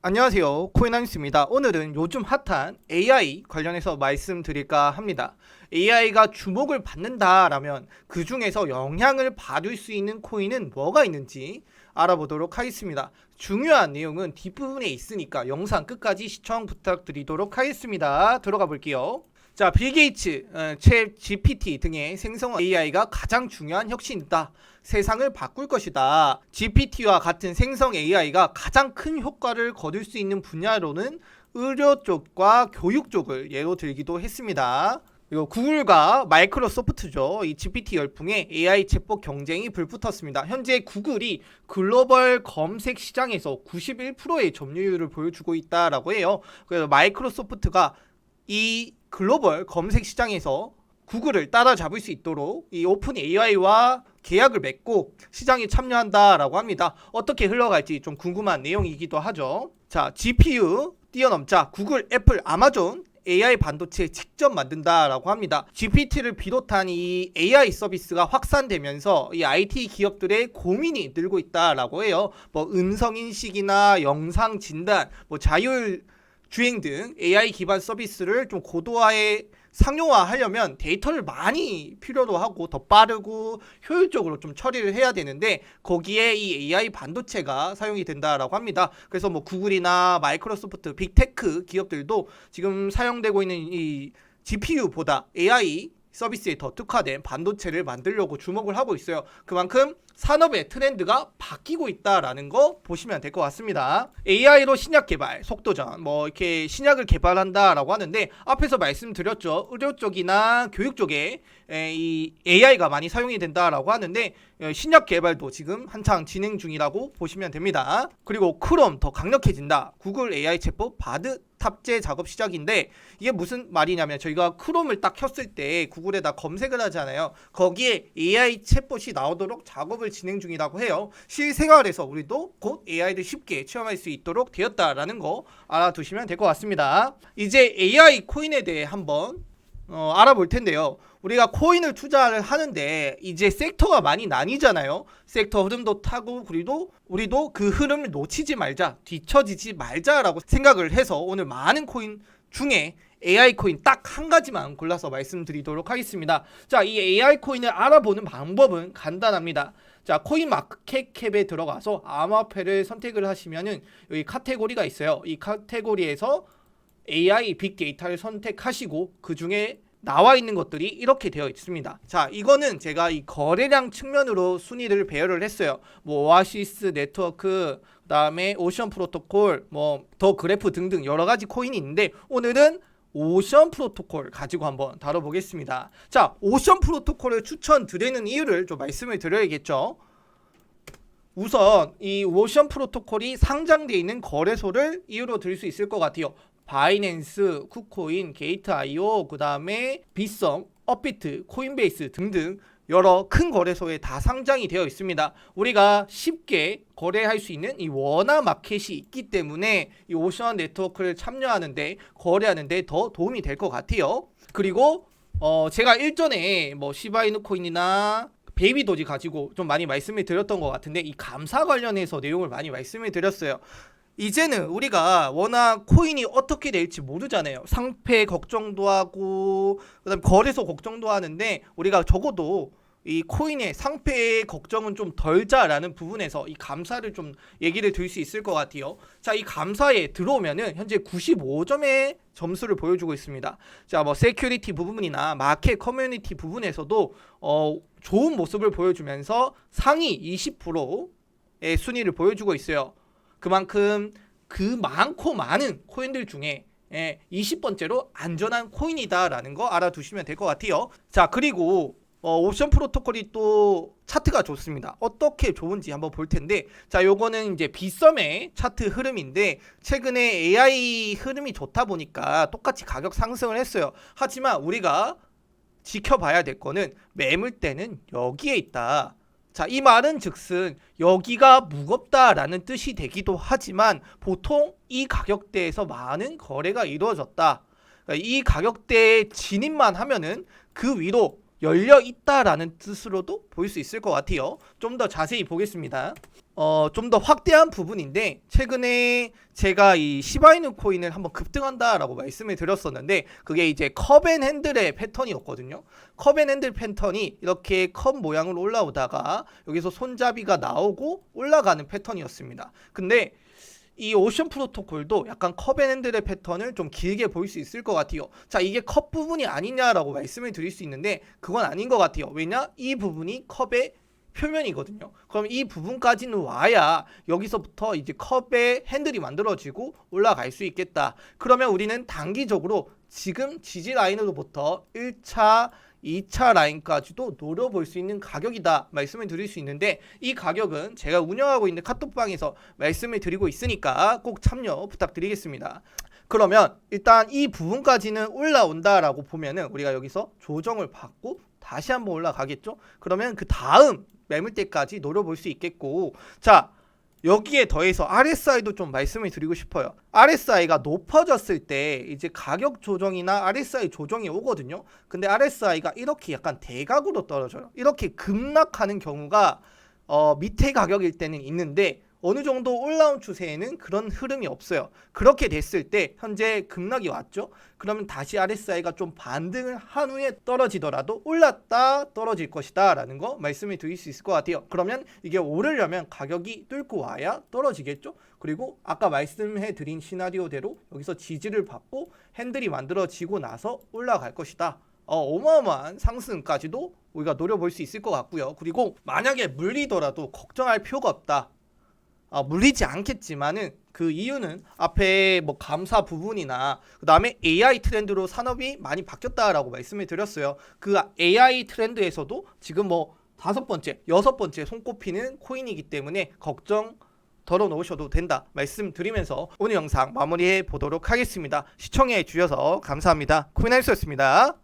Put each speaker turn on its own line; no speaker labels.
안녕하세요. 코인하니스입니다. 오늘은 요즘 핫한 AI 관련해서 말씀드릴까 합니다. AI가 주목을 받는다라면 그 중에서 영향을 받을 수 있는 코인은 뭐가 있는지 알아보도록 하겠습니다. 중요한 내용은 뒷부분에 있으니까 영상 끝까지 시청 부탁드리도록 하겠습니다. 들어가 볼게요 자, 빌 게이츠, 어, 챗 GPT 등의 생성 AI가 가장 중요한 혁신이다. 세상을 바꿀 것이다. GPT와 같은 생성 AI가 가장 큰 효과를 거둘 수 있는 분야로는 의료 쪽과 교육 쪽을 예로 들기도 했습니다. 이거 구글과 마이크로소프트죠. 이 GPT 열풍에 AI 챗봇 경쟁이 불붙었습니다. 현재 구글이 글로벌 검색 시장에서 91%의 점유율을 보여주고 있다라고 해요. 그래서 마이크로소프트가 이 글로벌 검색 시장에서 구글을 따라잡을 수 있도록 이 오픈 AI와 계약을 맺고 시장에 참여한다라고 합니다. 어떻게 흘러갈지 좀 궁금한 내용이기도 하죠. 자, GPU 뛰어넘자 구글, 애플, 아마존 AI 반도체 직접 만든다라고 합니다. GPT를 비롯한 이 AI 서비스가 확산되면서 이 IT 기업들의 고민이 늘고 있다라고 해요. 뭐 음성 인식이나 영상 진단, 뭐 자율 주행 등 AI 기반 서비스를 좀 고도화에 상용화하려면 데이터를 많이 필요로 하고 더 빠르고 효율적으로 좀 처리를 해야 되는데 거기에 이 AI 반도체가 사용이 된다라고 합니다. 그래서 뭐 구글이나 마이크로소프트, 빅테크 기업들도 지금 사용되고 있는 이 GPU보다 AI 서비스에 더 특화된 반도체를 만들려고 주목을 하고 있어요. 그만큼 산업의 트렌드가 바뀌고 있다라는 거 보시면 될 것 같습니다. AI로 신약 개발, 속도전, 뭐 이렇게 신약을 개발한다라고 하는데 앞에서 말씀드렸죠. 의료 쪽이나 교육 쪽에 에, 이 AI가 많이 사용이 된다라고 하는데 어, 신약 개발도 지금 한창 진행 중이라고 보시면 됩니다. 그리고 크롬 더 강력해진다. 구글 AI 챗봇 바드 탑재 작업 시작인데 이게 무슨 말이냐면 저희가 크롬을 딱 켰을 때 구글에다 검색을 하잖아요. 거기에 AI 챗봇이 나오도록 작업을 진행 중이라고 해요. 실생활에서 우리도 곧 AI를 쉽게 체험할 수 있도록 되었다라는 거 알아두시면 될 것 같습니다. 이제 AI 코인에 대해 한번 어, 알아볼 텐데요. 우리가 코인을 투자를 하는데 이제 섹터가 많이 나뉘잖아요. 섹터 흐름도 타고 그리고 우리도 그 흐름을 놓치지 말자, 뒤처지지 말자라고 생각을 해서 오늘 많은 코인 중에 AI 코인 딱 한 가지만 골라서 말씀드리도록 하겠습니다. 자, 이 AI 코인을 알아보는 방법은 간단합니다. 자, 코인 마켓캡에 들어가서 암호화폐를 선택을 하시면은 여기 카테고리가 있어요. 이 카테고리에서 AI 빅데이터를 선택하시고 그 중에 나와 있는 것들이 이렇게 되어 있습니다. 자, 이거는 제가 이 거래량 측면으로 순위를 배열을 했어요. 뭐 오아시스 네트워크, 그다음에 오션 프로토콜, 뭐 더 그래프 등등 여러 가지 코인이 있는데 오늘은 오션 프로토콜 가지고 한번 다뤄보겠습니다. 자, 오션 프로토콜을 추천드리는 이유를 좀 말씀을 드려야겠죠. 우선 이 오션 프로토콜이 상장되어 있는 거래소를 이유로 들 수 있을 것 같아요. 바이낸스, 쿠코인, 게이트.io, 그 다음에 빗썸, 업비트, 코인베이스 등등 여러 큰 거래소에 다 상장이 되어 있습니다. 우리가 쉽게 거래할 수 있는 이 원화 마켓이 있기 때문에 이 오션 네트워크를 참여하는데 거래하는데 더 도움이 될 것 같아요. 그리고 어 제가 일전에 뭐 시바이누 코인이나 베이비 도지 가지고 좀 많이 말씀을 드렸던 것 같은데 이 감사 관련해서 내용을 많이 말씀을 드렸어요. 이제는 우리가 워낙 코인이 어떻게 될지 모르잖아요. 상패 걱정도 하고 그다음 거래소 걱정도 하는데 우리가 적어도 이 코인의 상패 걱정은 좀 덜자라는 부분에서 이 감사를 좀 얘기를 드릴 수 있을 것 같아요. 자, 이 감사에 들어오면은 현재 95점의 점수를 보여주고 있습니다. 자, 뭐 세큐리티 부분이나 마켓 커뮤니티 부분에서도 어 좋은 모습을 보여주면서 상위 20%의 순위를 보여주고 있어요. 그만큼 그 많고 많은 코인들 중에 예, 20번째로 안전한 코인이다라는 거 알아두시면 될 것 같아요. 자, 그리고 어, 옵션 프로토콜이 또 차트가 좋습니다. 어떻게 좋은지 한번 볼 텐데, 자, 요거는 이제 비썸의 차트 흐름인데, 최근에 AI 흐름이 좋다 보니까 똑같이 가격 상승을 했어요. 하지만 우리가 지켜봐야 될 거는 매물대는 여기에 있다. 자, 이 말은 즉슨 여기가 무겁다라는 뜻이 되기도 하지만 보통 이 가격대에서 많은 거래가 이루어졌다. 그러니까 이 가격대에 진입만 하면은 그 위로 열려 있다라는 뜻으로도 볼 수 있을 것 같아요. 좀 더 자세히 보겠습니다. 어, 좀 더 확대한 부분인데 최근에 제가 이 시바이누 코인을 한번 급등한다라고 말씀을 드렸었는데 그게 이제 컵앤 핸들의 패턴이었거든요. 컵앤 핸들 패턴이 이렇게 컵 모양으로 올라오다가 여기서 손잡이가 나오고 올라가는 패턴이었습니다. 근데 이 오션 프로토콜도 약간 컵앤 핸들의 패턴을 좀 길게 보일 수 있을 것 같아요. 자, 이게 컵 부분이 아니냐라고 말씀을 드릴 수 있는데 그건 아닌 것 같아요. 왜냐? 이 부분이 컵의 표면이거든요. 그럼 이 부분까지는 와야 여기서부터 이제 컵의 핸들이 만들어지고 올라갈 수 있겠다. 그러면 우리는 단기적으로 지금 지지 라인으로부터 1차 2차 라인까지도 노려볼 수 있는 가격이다 말씀을 드릴 수 있는데 이 가격은 제가 운영하고 있는 카톡방에서 말씀을 드리고 있으니까 꼭 참여 부탁드리겠습니다. 그러면 일단 이 부분까지는 올라온다라고 보면은 우리가 여기서 조정을 받고 다시 한번 올라가겠죠? 그러면 그 다음 매물대까지 노려볼 수 있겠고 자 여기에 더해서 RSI도 좀 말씀을 드리고 싶어요. RSI가 높아졌을 때 이제 가격 조정이나 RSI 조정이 오거든요. 근데 RSI가 이렇게 약간 대각으로 떨어져요. 이렇게 급락하는 경우가 어, 밑에 가격일 때는 있는데 어느 정도 올라온 추세에는 그런 흐름이 없어요. 그렇게 됐을 때 현재 급락이 왔죠. 그러면 다시 RSI가 좀 반등을 한 후에 떨어지더라도 올랐다 떨어질 것이다 라는 거 말씀을 드릴 수 있을 것 같아요. 그러면 이게 오르려면 가격이 뚫고 와야 떨어지겠죠. 그리고 아까 말씀해 드린 시나리오대로 여기서 지지를 받고 핸들이 만들어지고 나서 올라갈 것이다. 어, 어마어마한 상승까지도 우리가 노려볼 수 있을 것 같고요. 그리고 만약에 물리더라도 걱정할 필요가 없다. 아, 물리지 않겠지만은 그 이유는 앞에 뭐 감사 부분이나 그다음에 AI 트렌드로 산업이 많이 바뀌었다라고 말씀을 드렸어요. 그 AI 트렌드에서도 지금 뭐 다섯 번째, 여섯 번째 손꼽히는 코인이기 때문에 걱정 덜어 놓으셔도 된다 말씀드리면서 오늘 영상 마무리해 보도록 하겠습니다. 시청해 주셔서 감사합니다. 코인할수였습니다.